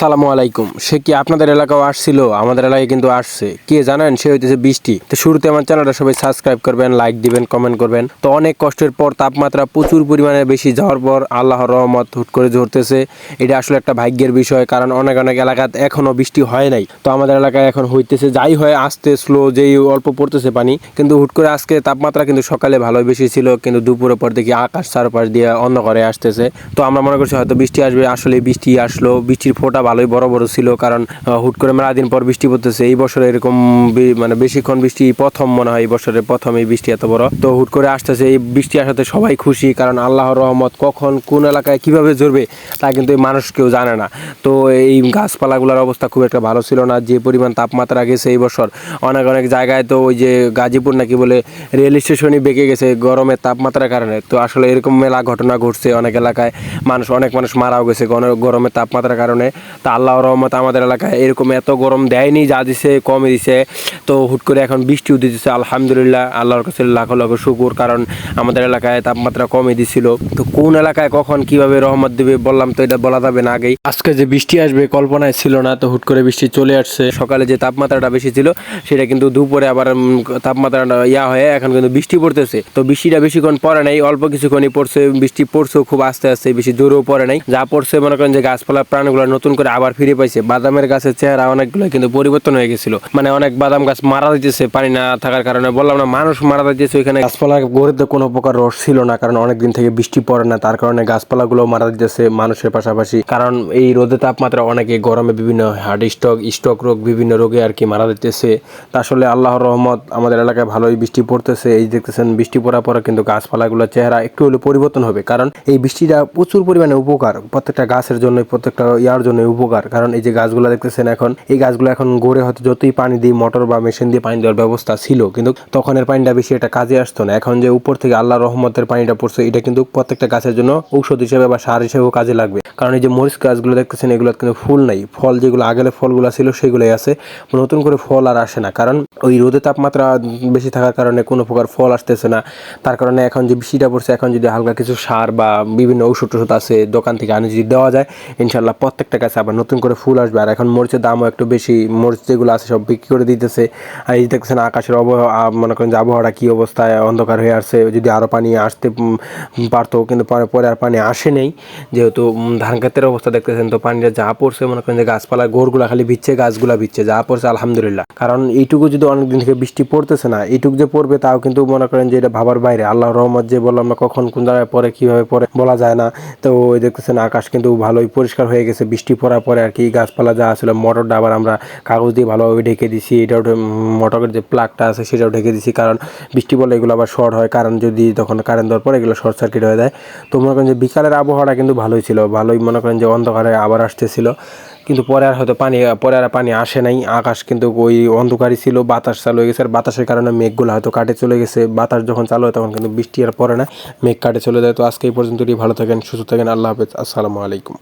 সালামু আলাইকুম। সে কি আপনাদের এলাকাও আসছিল? আমাদের এলাকায় কিন্তু আসছে। কে জানেন? সে হইতেছে বৃষ্টি। তো শুরুতে আমার চ্যানেলটা সবাই সাবস্ক্রাইব করবেন, লাইক দিবেন, কমেন্ট করবেন। তো অনেক কষ্টের পর তাপমাত্রা প্রচুর পরিমাণে বেশি যাওয়ার পর আল্লাহর রহমত হুট করে ঝরতেছে। এটা আসলে একটা ভাগ্যের বিষয়, কারণ অনেক অনেক এলাকাতে এখনও বৃষ্টি হয় নাই। তো আমাদের এলাকায় এখন হইতেছে, যাই হয়, আসতে স্লো যেই অল্প পড়তেছে পানি। কিন্তু হুট করে আজকে তাপমাত্রা কিন্তু সকালে ভালোই বেশি ছিল, কিন্তু দুপুরের পর দেখি আকাশ চারপাশ দিয়ে অন্ধকারে আসতেছে। তো আমরা মনে করছি হয়তো বৃষ্টি আসবে। আসলে বৃষ্টি আসলো, বৃষ্টির ফোঁটা ভালোই বড় বড় ছিল, কারণ হুট করে মেলা দিন পর বৃষ্টি পড়তেছে। এই বছরে এরকম মানে বেশিক্ষণ বৃষ্টি প্রথম মনে হয় এই বছরের প্রথম এই বৃষ্টি এত বড়। তো হুট করে আসতেছে, এই বৃষ্টি আসাতে সবাই খুশি, কারণ আল্লাহর রহমত কখন কোন এলাকায় কীভাবে ঝরবে তা কিন্তু এই মানুষ কেউ জানে না। তো এই গাছপালাগুলোর অবস্থা খুব একটা ভালো ছিল না, যে পরিমাণ তাপমাত্রা গেছে এই বছর। অনেক অনেক জায়গায় তো ওই যে গাজীপুর নাকি বলে রেল স্টেশনই বেঁকে গেছে গরমের তাপমাত্রার কারণে। তো আসলে এরকম মেলা ঘটনা ঘটছে অনেক এলাকায়। মানুষ, অনেক মানুষ মারাও গেছে গরমের তাপমাত্রার কারণে। তা আল্লাহ রহমত আমাদের এলাকায় এরকম এত গরম দেয়নি, যা দিছে, কমই দিছে। তো হুট করে এখন বৃষ্টিও দিতেছে, আলহামদুলিল্লাহ, আল্লাহর কাছে লাখ লাখ শুকুর, কারণ আমাদের এলাকায় তাপমাত্রা কমই দিছিল। তো কোন এলাকায় কখন কীভাবে রহমত দিবে বললাম তো এটা বলা যাবে না আগেই। আজকে যে বৃষ্টি আসবে কল্পনায় ছিল না, তো হুট করে বৃষ্টি চলে আসছে। সকালে যে তাপমাত্রাটা বেশি ছিল, সেটা কিন্তু দুপুরে আবার তাপমাত্রাটা ইয়া হয়ে এখন কিন্তু বৃষ্টি পড়তেছে। তো বৃষ্টিটা বেশিক্ষণ পড়ে নাই, অল্প কিছুক্ষণই পড়ছে, বৃষ্টি পড়ছেও খুব আস্তে আস্তে, বেশি জোরেও পড়ে নাই। যা পড়ছে মনে করেন যে গাছপালা, প্রাণগুলো নতুন করে আবার ফিরে পাইছে। বাদামের গাছের চেহারা অনেকগুলো কিন্তু পরিবর্তন হয়ে গেছিল। মানে অনেক বাদাম গাছ মারা দিতেছে পানি না থাকার কারণে। বললাম না, মানুষ মারা দিতেছে ওইখানে। গাছপালা গড়েতে কোনো প্রকার রস ছিল না, কারণ অনেকদিন থেকে বৃষ্টি পড়ে না। তার কারণে গাছপালাগুলো মারা দিতেছে মানুষের পাশাপাশি। কারণ এই রোদে তাপমাত্রা অনেকে গরমে বিভিন্ন হার্ট স্ট্রোক স্ট্রোক রোগ, বিভিন্ন রোগে আর কি মারা দিতেছে তা আসলে আল্লাহর রহমত আমাদের এলাকায় ভালোই বৃষ্টি পড়তেছে। এই দেখতেছেন, বৃষ্টি পড়ার পরে কিন্তু গাছপালাগুলোর চেহারা একটু হলেও পরিবর্তন হবে। কারণ এই বৃষ্টিটা প্রচুর পরিমাণে উপকার। প্রত্যেকটা গাছের জন্য প্রত্যেকটা ইয়ার জন্য উপকার। কারণ এই যে গাছগুলো দেখতেছেন এখন, এই গাছগুলো এখন গড়ে হয়তো যতই পানি দিই, মোটর বা মেশিন দিয়ে পানি দেওয়ার ব্যবস্থা ছিল। কিন্তু তখনের পানিটা বেশি একটা কাজে আসতো না। এখন যে উপর থেকে আল্লাহ রহমতের পানিটা পড়ছে, এটা কিন্তু প্রত্যেকটা গাছের জন্য ঔষধ হিসেবে বা সার হিসেবেও কাজে লাগবে। কারণ এই যে মরিচ গাছগুলো দেখতেছেন এগুলো কিন্তু ফুল নাই। ফল যেগুলো আগের ফলগুলো ছিল, সেগুলোই আছে। নতুন করে ফল আর আসে না। কারণ ওই রোদে তাপমাত্রা বেশি থাকার কারণে কোনো প্রকার ফল আসতেছে না। তার কারণে এখন যে বৃষ্টিটা পড়ছে, এখন যদি হালকা কিছু সার বা বিভিন্ন ঔষধ টষধ আছে, দোকান থেকে আনে যদি দেওয়া যায় ইনশাল্লাহ প্রত্যেকটা গাছে আবার নতুন করে ফুল আসবে। আর এখন মরিচের দামও একটু বেশি। মরিচ যেগুলো আছে সব বিক্রি করে দিতেছে। আর এই দেখছেন আকাশের আবহাওয়া মনে করেন যে আবহাওয়াটা কী অবস্থায় অন্ধকার হয়ে আসছে। যদি আরও পানি আসতে পারতো, কিন্তু পরে আর পানি আসে নেই। যেহেতু ধান ক্ষেতের অবস্থা দেখতেছেন, তো পানিটা যা পড়ছে, মনে করেন যে গাছপালা গোড়গুলা খালি ভিজছে, গাছগুলা ভিজছে, যা পড়ছে, আলহামদুলিল্লাহ। কারণ এইটুকু যদি অনেকদিন থেকে বৃষ্টি পড়তেছে না, এইটুকু যে পড়বে তাও কিন্তু মনে করেন যে এটা ভাবার বাইরে। আল্লাহ রহমত যে বললাম না কখন কোন জায়গায় পরে কীভাবে পরে বলা যায় না। তো ওই দেখতেছেন আকাশ কিন্তু ভালোই পরিষ্কার হয়ে গেছে, বৃষ্টি পড়ার পরে আর কি গাছপালা যা ছিল মোটরটা আবার আমরা কাগজ দিয়ে ভালোভাবে ঢেকে দিছি। এটাও মোটরের যে প্লাগটা আছে সেটাও ঢেকে দিছি। কারণ বৃষ্টি পড়লে এগুলো আবার শর্ট হয়। কারণ যদি তখন কারেন্ট দেওয়ার পর এগুলো শর্ট সার্কিট হয়ে যায়। তো মনে করেন যে বিকালের আবহাওয়াটা কিন্তু ভালোই ছিল। ভালোই মনে করেন যে অন্ধকারে আবার আসতেছিল। কিন্তু পরে আর হয়তো পানি, পরে আর পানি আসে নাই। আকাশ কিন্তু ওই অন্ধকারই ছিল। বাতাস চালু হয়ে গেছে। আর বাতাসের কারণে মেঘগুলো হয়তো কাটে চলে গেছে। বাতাস যখন চালু হয় তখন কিন্তু বৃষ্টি আর পড়ে না। মেঘ কাটে চলে যায়। তো আজকে এই পর্যন্তই। ভালো থাকেন, সুস্থ থাকেন। আল্লাহ হাফেজ। আসসালামু আলাইকুম।